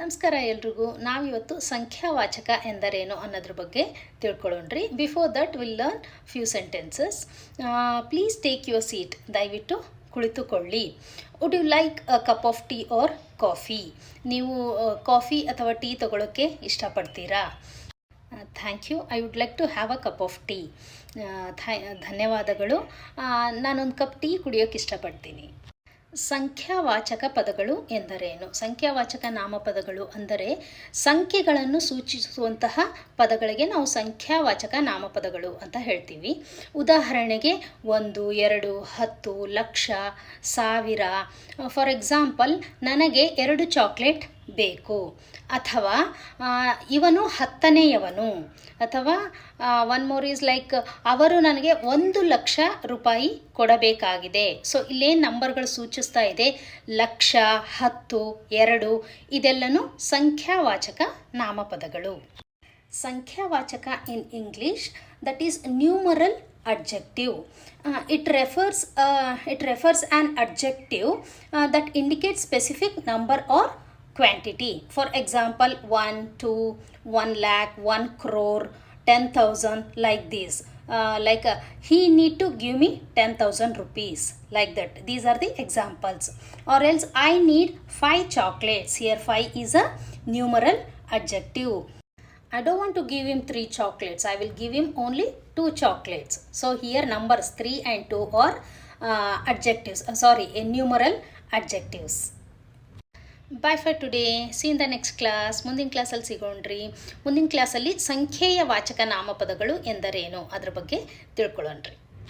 ನಮಸ್ಕಾರ ಎಲ್ರಿಗೂ. ನಾವಿವತ್ತು ಸಂಖ್ಯಾವಾಚಕ ಎಂದರೇನು ಅನ್ನೋದ್ರ ಬಗ್ಗೆ ತಿಳ್ಕೊಳ್ಳೋಣ್ರಿ before that will learn few sentences please take your seat ದಯವಿಟ್ಟು ಕುಳಿತುಕೊಳ್ಳಿ. Would you like a cup of tea or coffee ನೀವು ಕಾಫಿ ಅಥವಾ ಟೀ ತಗೊಳ್ಳೋಕ್ಕೆ ಇಷ್ಟಪಡ್ತೀರಾ? Thank you I would like to have a cup of tea ಧನ್ಯವಾದಗಳು. ಆ, ನಾನೊಂದು cup tea ಕುಡಿಯೋಕ್ಕೆ ಇಷ್ಟಪಡ್ತೀನಿ. ಸಂಖ್ಯಾವಾಚಕ ಪದಗಳು ಎಂದರೇನು? ಸಂಖ್ಯಾವಾಚಕ ನಾಮಪದಗಳು ಅಂದರೆ ಸಂಖ್ಯೆಗಳನ್ನು ಸೂಚಿಸುವಂತಹ ಪದಗಳಿಗೆ ನಾವು ಸಂಖ್ಯಾವಾಚಕ ನಾಮಪದಗಳು ಅಂತ ಹೇಳ್ತೀವಿ. ಉದಾಹರಣೆಗೆ ಒಂದು, ಎರಡು, ಹತ್ತು, ಲಕ್ಷ, ಸಾವಿರ. ಫಾರ್ ಎಕ್ಸಾಂಪಲ್, ನನಗೆ ಎರಡು ಚಾಕ್ಲೇಟ್ ಬೇಕು. ಅಥವಾ ಇವನು ಹತ್ತನೆಯವನು. ಅಥವಾ ಒನ್ ಮೋರ್ ಈಸ್ ಲೈಕ್ ಅವರು ನನಗೆ ಒಂದು ಲಕ್ಷ ರೂಪಾಯಿ ಕೊಡಬೇಕಾಗಿದೆ. ಸೊ ಇಲ್ಲೇನು ನಂಬರ್ಗಳು ಸೂಚಿಸ್ತಾ ಇದೆ. ಲಕ್ಷ, ಹತ್ತು, ಎರಡು, ಇದೆಲ್ಲನೂ ಸಂಖ್ಯಾವಾಚಕ ನಾಮಪದಗಳು. ಸಂಖ್ಯಾವಾಚಕ in English that is numeral adjective it refers it refers an adjective that indicate specific number or quantity for example 1 2 1 lakh 1 crore 10000 like this uh, like uh, he need to give me 10000 rupees like that these are the examples or else i need 5 chocolates here 5 is a numeral adjective I don't want to give him three chocolates. I will give him only two chocolates. So here numbers three and two are uh, adjectives. Uh, sorry, a numeral adjectives. Bye for today see in the next class ಮುಂದಿನ ಕ್ಲಾಸಲ್ಲಿ ಸಿಗೋಣ್ರಿ. ಮುಂದಿನ ಕ್ಲಾಸಲ್ಲಿ ಸಂಖ್ಯೆಯ ವಾಚಕ ನಾಮಪದಗಳು ಎಂದರೇನು? ಅದ್ರ ಬಗ್ಗೆ ತಿಳ್ಕೊಳ್ಳೋಣ್ರಿ.